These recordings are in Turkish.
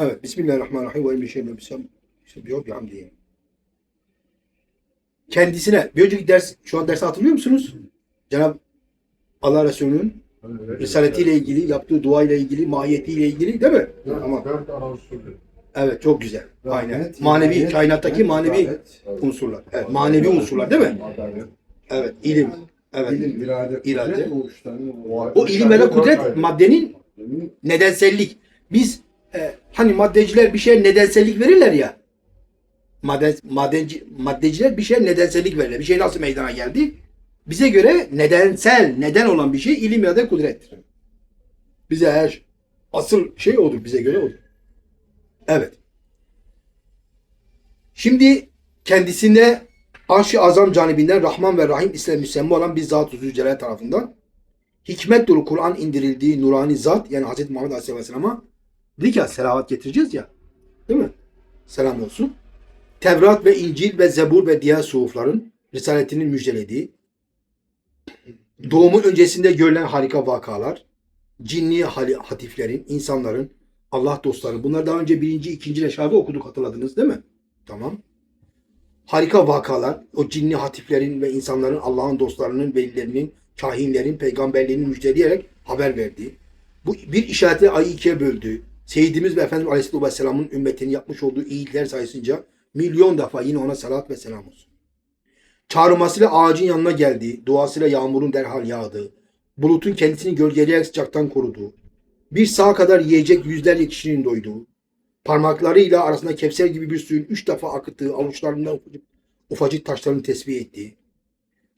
Evet. Bismillahirrahmanirrahim. Ve emin bisem. Yok bir hamdiye. Kendisine bir önceki ders şu an dersi hatırlıyor musunuz? Cenab Allah Resulü'nün risaletiyle ilgili, yaptığı dua ile ilgili, mahiyetiyle ilgili değil mi? Ama ara usulü. evet çok güzel. Aynen. Rahmet, Manevi hidayet, kainattaki manevi unsurlar. Evet, manevi unsurlar değil mi? Evet, ilim. Evet. ilim, irade, o üçten o- O ilim ve kudret maddenin nedensellik. Biz e, hani maddeciler bir şeye nedensellik verirler ya. Maden, madenci, maddeciler bir şeye nedensellik verirler. Bir şey nasıl meydana geldi? Bize göre nedensel, neden olan bir şey ilim ya da kudrettir. Bize her asıl şey odur. Bize göre odur. Evet. Şimdi kendisinde Arş-ı Azam canibinden Rahman ve Rahim ismi müsemma olan bir Zat-ı Zülcelal tarafından hikmet dolu Kur'an indirildiği nurani zat yani Hz. Muhammed Aleyhisselam'a dedik ya selavat getireceğiz ya değil mi? Selam olsun. Tevrat ve İncil ve Zebur ve diğer suhufların risaletinin müjdelediği doğumu öncesinde görülen harika vakalar cinni hatiflerin, insanların, Allah dostları bunları daha önce birinci, ikinci reşavi okuduk hatırladınız değil mi? Tamam. Harika vakalar, o cinni hatiflerin ve insanların Allah'ın dostlarının, velilerinin, kahinlerin, peygamberliğini müjdeleyerek haber verdiği, bu bir işareti ayı ikiye böldüğü, Seyyidimiz ve Efendimiz Aleyhisselatü Vesselam'ın ümmetinin yapmış olduğu iyilikler sayesinde milyon defa yine ona salat ve selam olsun. Çağrılmasıyla ağacın yanına geldiği, duasıyla yağmurun derhal yağdığı, bulutun kendisini gölgeleyerek sıcaktan koruduğu, bir sağa kadar yiyecek yüzlerce kişinin doyduğu, parmaklarıyla arasında kevser gibi bir suyun üç defa akıttığı, avuçlarından ufacık, ufacık taşların tesbih ettiği,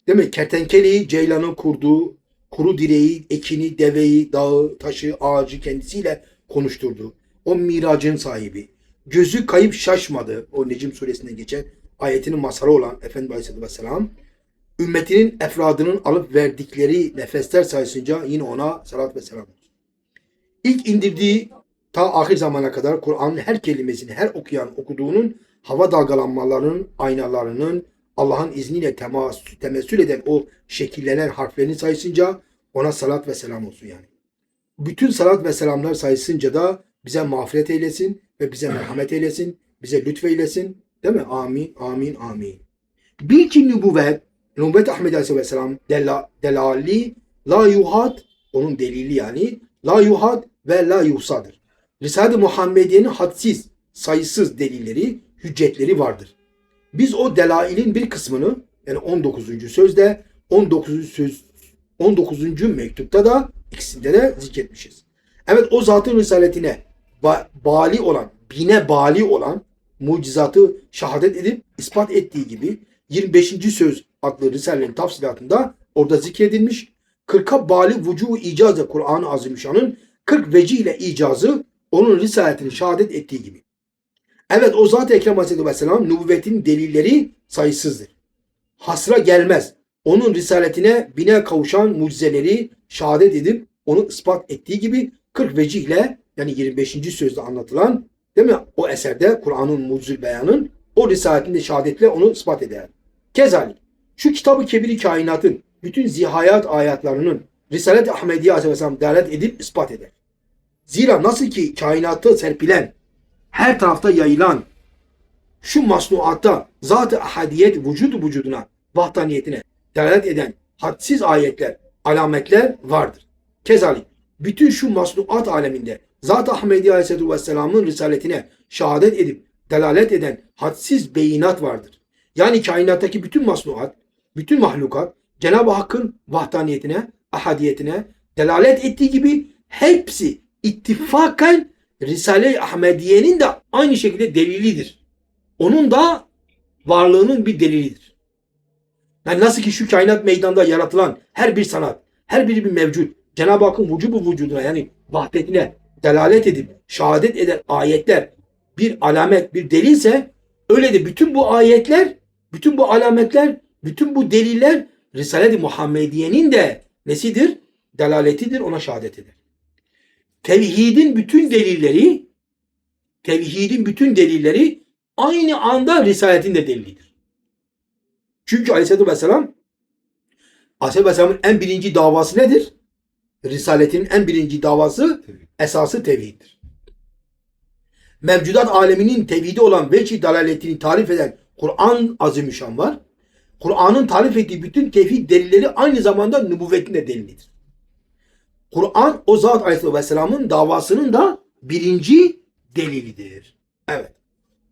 değil mi? Kertenkeleyi, ceylanı kurduğu, kuru direği, ekini, deveyi, dağı, taşı, ağacı kendisiyle konuşturdu. O miracın sahibi. Gözü kayıp şaşmadı. O Necim suresinde geçen ayetinin masarı olan Efendimiz Aleyhisselatü Vesselam ümmetinin efradının alıp verdikleri nefesler sayesinde yine ona salat ve selam olsun. İlk indirdiği ta ahir zamana kadar Kur'an'ın her kelimesini her okuyan okuduğunun hava dalgalanmalarının, aynalarının Allah'ın izniyle temas, temessül eden o şekillenen harflerin sayısınca ona salat ve selam olsun yani. Bütün salat ve selamlar sayısınca da bize mağfiret eylesin ve bize merhamet eylesin, bize lütfeylesin. Değil mi? Amin, amin, amin. Bil ki nübüvvet, nübüvvet Ahmet Aleyhisselam dela, delali, la yuhat, onun delili yani, la yuhat ve la yuhsadır. Risale-i Muhammediye'nin hadsiz, sayısız delilleri, hüccetleri vardır. Biz o delailin bir kısmını yani 19. sözde 19. söz 19. mektupta da ikisinde de zikretmişiz. Evet o zatın risaletine ba- bali olan, bine bali olan mucizatı şehadet edip ispat ettiği gibi 25. söz adlı risalenin tafsilatında orada zikredilmiş. 40'a bali vücu icazı Kur'an-ı Azimüşşan'ın 40 veci ile icazı onun risaletini şehadet ettiği gibi. Evet o zat-ı Ekrem Aleyhisselatü Vesselam nübüvvetin delilleri sayısızdır. Hasra gelmez. Onun risaletine bine kavuşan mucizeleri şehadet edip onu ispat ettiği gibi 40 vecihle yani 25. sözde anlatılan değil mi? O eserde Kur'an'ın mucizül beyanın o risaletinde şehadetle onu ispat eder. Kezalik şu kitabı kebiri kainatın bütün zihayat ayatlarının Risalet-i Ahmediye Aleyhisselam delalet edip ispat eder. Zira nasıl ki kainatı serpilen, her tarafta yayılan şu masnuatta zat-ı ahadiyet vücudu vücuduna, vahdaniyetine delalet eden hadsiz ayetler, alametler vardır. Kezalik bütün şu masnuat aleminde Zat-ı Ahmedi Aleyhisselatü Vesselam'ın risaletine şehadet edip delalet eden hadsiz beyinat vardır. Yani kainattaki bütün masnuat, bütün mahlukat Cenab-ı Hakk'ın vahdaniyetine, ahadiyetine delalet ettiği gibi hepsi ittifaken Risale-i Ahmediye'nin de aynı şekilde delilidir. Onun da varlığının bir delilidir. Yani nasıl ki şu kainat meydanda yaratılan her bir sanat, her biri bir mevcut, Cenab-ı Hakk'ın vücubu vücuduna yani vahdetine delalet edip şehadet eden ayetler bir alamet, bir delilse öyle de bütün bu ayetler, bütün bu alametler, bütün bu deliller Risale-i Muhammediye'nin de nesidir? Delaletidir, ona şehadet eder. Tevhidin bütün delilleri tevhidin bütün delilleri aynı anda Risaletin de delilidir. Çünkü Aleyhisselatü Vesselam Aleyhisselatü Vesselam'ın en birinci davası nedir? Risaletin en birinci davası esası tevhiddir. Mevcudat aleminin tevhidi olan veçi dalaletini tarif eden Kur'an azimüşşan var. Kur'an'ın tarif ettiği bütün tevhid delilleri aynı zamanda nübüvvetin de delilidir. Kur'an o zat aleyhisselamın davasının da birinci delilidir. Evet.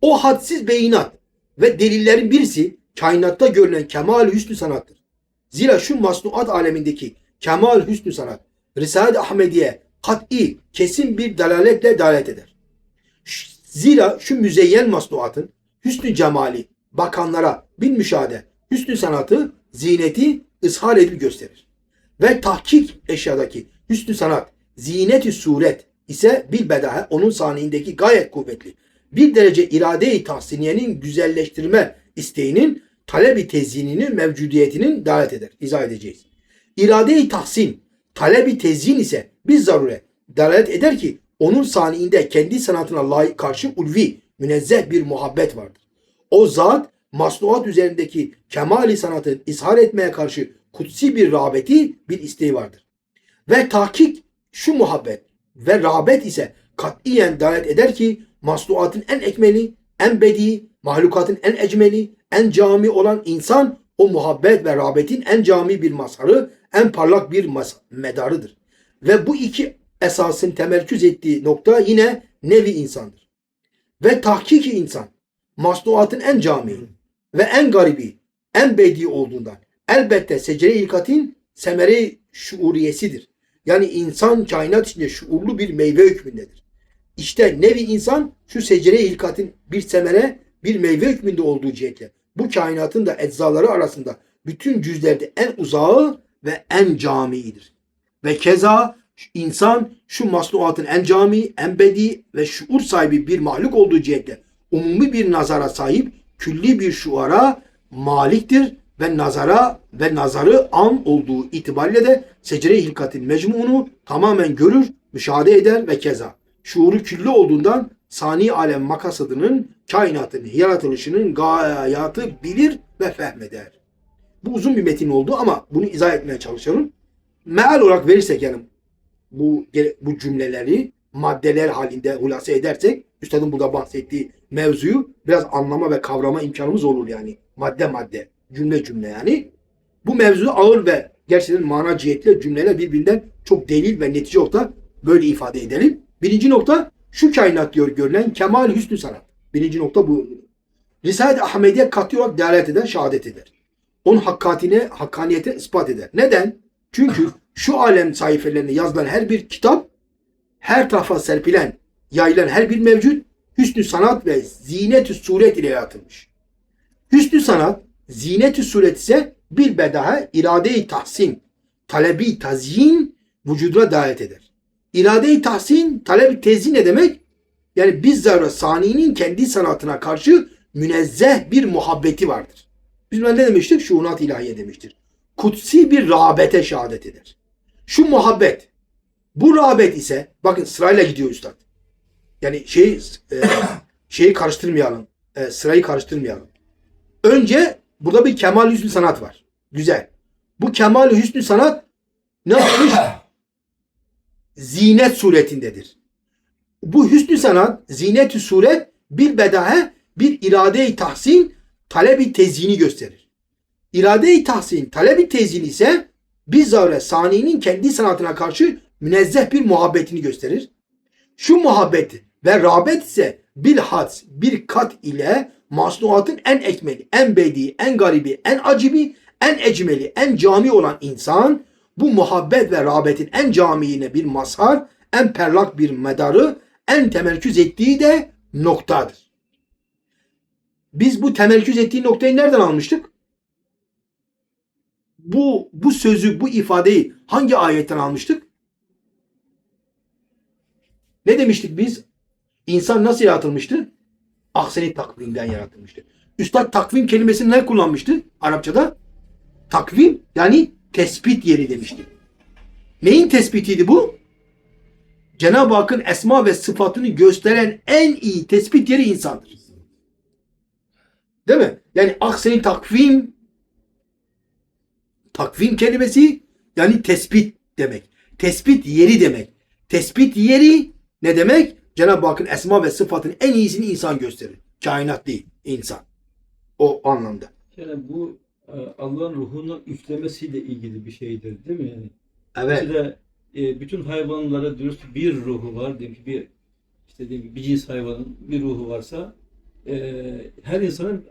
O hadsiz beyinat ve delillerin birisi kainatta görülen kemal hüsnü sanattır. Zira şu masnuat alemindeki kemal hüsnü sanat Risale-i Ahmediye kat'i kesin bir dalaletle dalet eder. Zira şu müzeyyen masnuatın hüsnü cemali bakanlara bin müşahede hüsnü sanatı zineti ishar edip gösterir. Ve tahkik eşyadaki hüsnü sanat zineti suret ise bir bedahe onun saniindeki gayet kuvvetli. Bir derece irade-i tahsiniyenin güzelleştirme isteğinin talebi tezyininin mevcudiyetinin davet eder. İzah edeceğiz. İrade-i tahsin, talebi tezyin ise bir zarure dalalet eder ki onun saniinde kendi sanatına layık karşı ulvi, münezzeh bir muhabbet vardır. O zat masnuat üzerindeki kemali sanatı ishar etmeye karşı kutsi bir rağbeti, bir isteği vardır. Ve tahkik şu muhabbet ve rağbet ise katiyen dalet eder ki masnuatın en ekmeli, en bedi, mahlukatın en ecmeli, en cami olan insan o muhabbet ve rağbetin en cami bir mazharı, en parlak bir medarıdır. Ve bu iki esasın temerküz ettiği nokta yine nevi insandır. Ve tahkiki insan masnuatın en cami ve en garibi, en bedi olduğundan elbette secere ilkatin semere şuuriyesidir. Yani insan kainat içinde şuurlu bir meyve hükmündedir. İşte nevi insan şu secere ilkatin bir semere, bir meyve hükmünde olduğu cihetle bu kainatın da eczaları arasında bütün cüzlerde en uzağı ve en camiidir. Ve keza insan şu masnuatın en cami, en bedi ve şuur sahibi bir mahluk olduğu cihetle umumi bir nazara sahip külli bir şuara maliktir ve nazara ve nazarı am olduğu itibariyle de secere hilkatin mecmunu tamamen görür, müşahede eder ve keza. Şuuru külli olduğundan sani alem makasadının kainatın yaratılışının gayatı bilir ve fehmeder. Bu uzun bir metin oldu ama bunu izah etmeye çalışalım. Meal olarak verirsek yani bu bu cümleleri maddeler halinde hulasa edersek üstadın burada bahsettiği mevzuyu biraz anlama ve kavrama imkanımız olur yani. Madde madde, cümle cümle yani. Bu mevzu ağır ve gerçekten mana cihetle cümleler birbirinden çok delil ve netice orta böyle ifade edelim. Birinci nokta şu kainat diyor görülen kemal hüsnü sanat. Birinci nokta bu. Risale-i Ahmediye kat'i olarak delalet eder, şehadet eder. Onun hakkatine, hakkaniyete ispat eder. Neden? Çünkü şu alem sayfelerine yazılan her bir kitap, her tarafa serpilen, yayılan her bir mevcut hüsnü sanat ve zinet-ü suret ile yaratılmış. Hüsnü sanat, zinet-ü suret ise bir bedaha irade-i tahsin, talebi tazyin vücuduna davet eder. İrade-i tahsin, talebi tezyin ne demek? Yani bizzat saninin kendi sanatına karşı münezzeh bir muhabbeti vardır. Biz ne demiştik? Şuunat ilahiye demiştir. Kutsi bir rağbete şehadet eder. Şu muhabbet, bu rağbet ise, bakın sırayla gidiyor üstad. Yani şey e, şeyi karıştırmayalım. E, sırayı karıştırmayalım. Önce burada bir kemal hüsnü sanat var. Güzel. Bu kemal hüsnü sanat ne yapmış? Zinet suretindedir. Bu hüsnü sanat, zinet-ü suret bir bedahe, bir irade-i tahsin, talebi tezyini gösterir. İrade-i tahsin, talebi tezyini ise bizzare saninin kendi sanatına karşı münezzeh bir muhabbetini gösterir. Şu muhabbet ve rağbet ise bilhats bir kat ile masnuatın en ekmeli, en bedi, en garibi, en acibi, en ecmeli, en cami olan insan bu muhabbet ve rağbetin en camiine bir mazhar, en parlak bir medarı, en temerküz ettiği de noktadır. Biz bu temerküz ettiği noktayı nereden almıştık? Bu bu sözü, bu ifadeyi hangi ayetten almıştık? Ne demiştik biz? İnsan nasıl yaratılmıştı? Ahseni takvimden yaratılmıştı. Üstad takvim kelimesini ne kullanmıştı Arapçada? Takvim yani tespit yeri demişti. Neyin tespitiydi bu? Cenab-ı Hakk'ın esma ve sıfatını gösteren en iyi tespit yeri insandır. Değil mi? Yani ahseni takvim takvim kelimesi yani tespit demek. Tespit yeri demek. Tespit yeri ne demek? Cenab-ı Hakk'ın esma ve sıfatının en iyisini insan gösterir. Kainat değil, insan. O anlamda. Yani bu Allah'ın ruhunun üflemesiyle ilgili bir şeydir değil mi yani? Evet. Mesela e, bütün hayvanlara ki bir ruhu var. Diyelim ki bir işte diyelim ki bir cins hayvanın bir ruhu varsa e, her insanın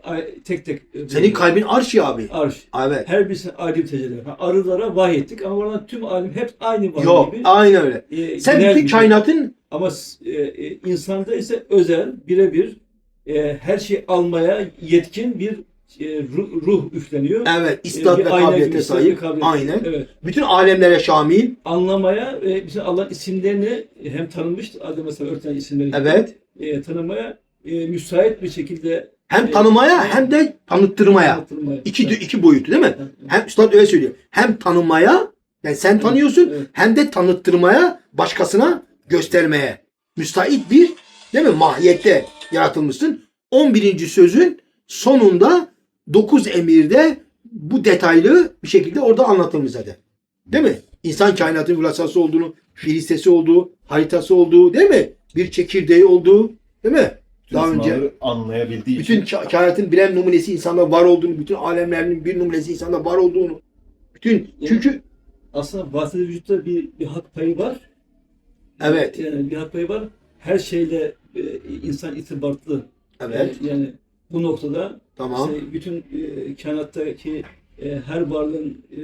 tek tek e, Senin kalbin arş ya abi. arş. Evet. Her birisine ayrı bir tecelli var. Arılara vahyettik ama oradan tüm alim hep aynı var Yok, gibi. aynen öyle. e, Sen bütün bir- kainatın Ama e, e, insanda ise özel, birebir e, her şeyi almaya yetkin bir e, ruh, ruh üfleniyor. evet istat E, ve kabiliyete istat sahip. kabiliyet. Aynen. Evet. Bütün alemlere şamil. Anlamaya ve bizim Allah'ın isimlerini hem tanınmış, adı mesela örten isimleri Evet. e, tanımaya e, müsait bir şekilde Hem e, tanımaya hem de tanıttırmaya. anlatılmaya. İki, Evet. iki boyutu değil mi? Evet. Hem Üstad öyle söylüyor. Hem tanımaya yani sen Evet, tanıyorsun evet. hem de tanıttırmaya başkasına göstermeye. Müsait bir değil mi? Mahiyette yaratılmışsın. 11. sözün sonunda 9 emirde bu detaylı bir şekilde orada anlatılmış zaten. Değil mi? İnsan kainatın hülasası olduğunu, filistesi olduğu, haritası olduğu değil mi? Bir çekirdeği olduğu değil mi? Daha önce anlayabildiği bütün için ka- kainatın birer numunesi insanda var olduğunu, bütün alemlerin bir numunesi insanda var olduğunu. Bütün çünkü Aslında vasıta vücutta bir, bir hak payı var. Evet. Yani bir hak payı var. Her şeyle e, insan itibarlı. evet Yani, yani bu noktada tamam. işte bütün e, kainattaki e, her varlığın e,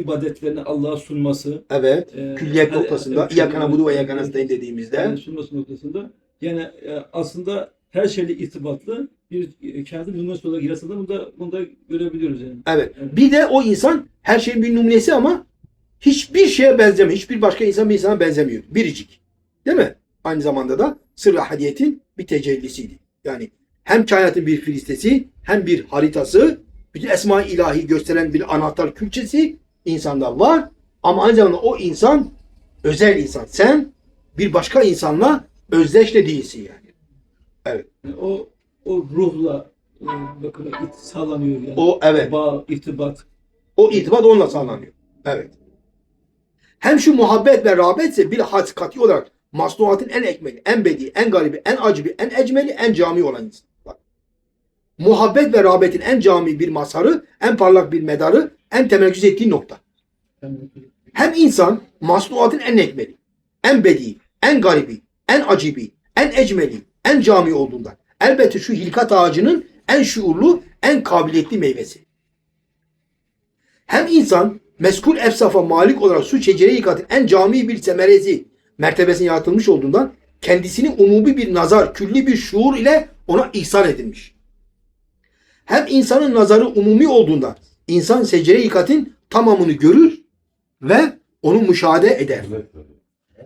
ibadetlerini Allah'a sunması. Evet. e, Külliyet her- noktasında evet, İyyâkâ na'budu ve nestaîn dediğimizde yani sunması noktasında yani e, aslında her şeyle irtibatlı bir e, kainatın numarası olarak yaratıldığını bunu da, bunu da görebiliyoruz yani. evet. Evet. Bir de o insan her şeyin bir numunesi ama hiçbir şeye benzemiyor. Hiçbir başka insan bir insana benzemiyor. Biricik. Değil mi? Aynı zamanda da sırrı hadiyetin bir tecellisiydi. Yani hem kainatın bir filistesi hem bir haritası bütün esma-i ilahi gösteren bir anahtar külçesi insanda var. Ama aynı zamanda o insan özel insan. Sen bir başka insanla özdeş de değilsin yani. Yani o o ruhla e, bakın sağlanıyor yani. O evet. Bağ, irtibat. O itibat onunla sağlanıyor. Evet. Hem şu muhabbet ve rağbetse bir hakikati olarak masnuatın en ekmeli, en bedi, en garibi, en acibi, en ecmeli, en cami olan insan. Muhabbet ve rağbetin en cami bir mazharı, en parlak bir medarı, en temerküz ettiği nokta. Hem insan masnuatın en ekmeli, en bedi, en garibi, en acibi, en ecmeli, en cami olduğundan. Elbette şu hilkat ağacının en şuurlu, en kabiliyetli meyvesi. Hem insan meskul efsafa malik olarak su şecere yıkatın en cami bir semeresi mertebesine yaratılmış olduğundan kendisini umumi bir nazar, külli bir şuur ile ona ihsan edilmiş. Hem insanın nazarı umumi olduğundan insan secere yıkatın tamamını görür ve onu müşahede eder.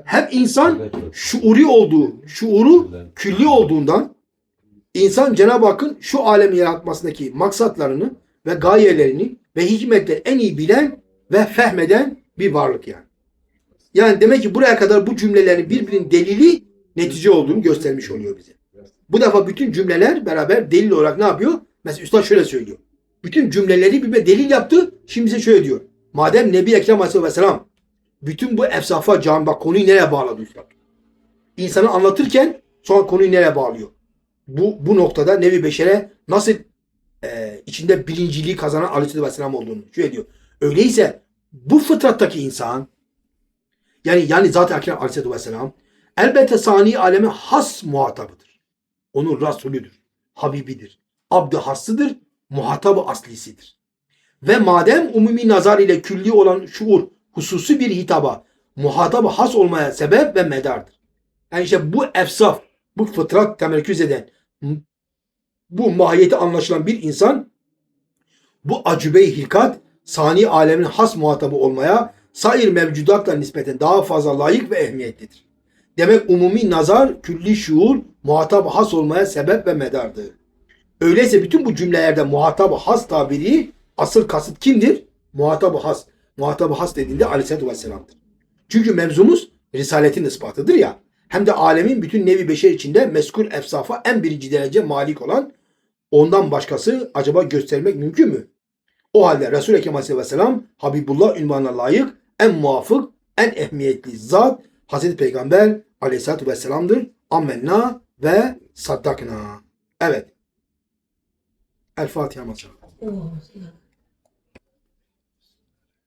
Hem insan şuuri olduğu, şuuru külli olduğundan insan Cenab-ı Hakk'ın şu alemi yaratmasındaki maksatlarını ve gayelerini ve hikmetleri en iyi bilen ve fehmeden bir varlık yani. Yani demek ki buraya kadar bu cümlelerin birbirinin delili netice olduğunu göstermiş oluyor bize. Bu defa bütün cümleler beraber delil olarak ne yapıyor? Mesela Üstad şöyle söylüyor. Bütün cümleleri birbirine delil yaptı. Şimdi bize şöyle diyor. Madem Nebi Ekrem Aleyhisselam bütün bu efsafa can bak konuyu nereye bağladı Üstad? İnsanı anlatırken sonra konuyu nereye bağlıyor? Bu, bu noktada Nebi Beşer'e nasıl e, içinde birinciliği kazanan Aleyhisselam olduğunu şöyle diyor. Öyleyse bu fıtrattaki insan yani yani zaten Ekrem Aleyhisselam elbette sani aleme has muhatabıdır. Onun Resulüdür. Habibidir. Abd-ı hassıdır. Muhatabı aslisidir. Ve madem umumi nazar ile külli olan şuur hususi bir hitaba muhatabı has olmaya sebep ve medardır. Yani işte bu efsaf, bu fıtrat temerküz eden bu mahiyeti anlaşılan bir insan bu acübe-i hilkat sani alemin has muhatabı olmaya sair mevcudatla nispeten daha fazla layık ve ehemmiyetlidir. Demek umumi nazar, külli şuur muhatap has olmaya sebep ve medardır. Öyleyse bütün bu cümlelerde muhatap has tabiri asıl kasıt kimdir? muhatap has. muhatap has dediğinde Aleyhisselatü Vesselam'dır. Çünkü mevzumuz Risaletin ispatıdır ya. Hem de alemin bütün nevi beşer içinde meskul efsafa en birinci derece malik olan ondan başkası acaba göstermek mümkün mü? O halde Resul-i Ekrem Aleyhisselam Habibullah ünvanına layık en muvafık, en ehemmiyetli zat Hazreti Peygamber Aleyhisselatü Vesselam'dır. ammenna ve saddakna. Evet. El Fatiha. Oh,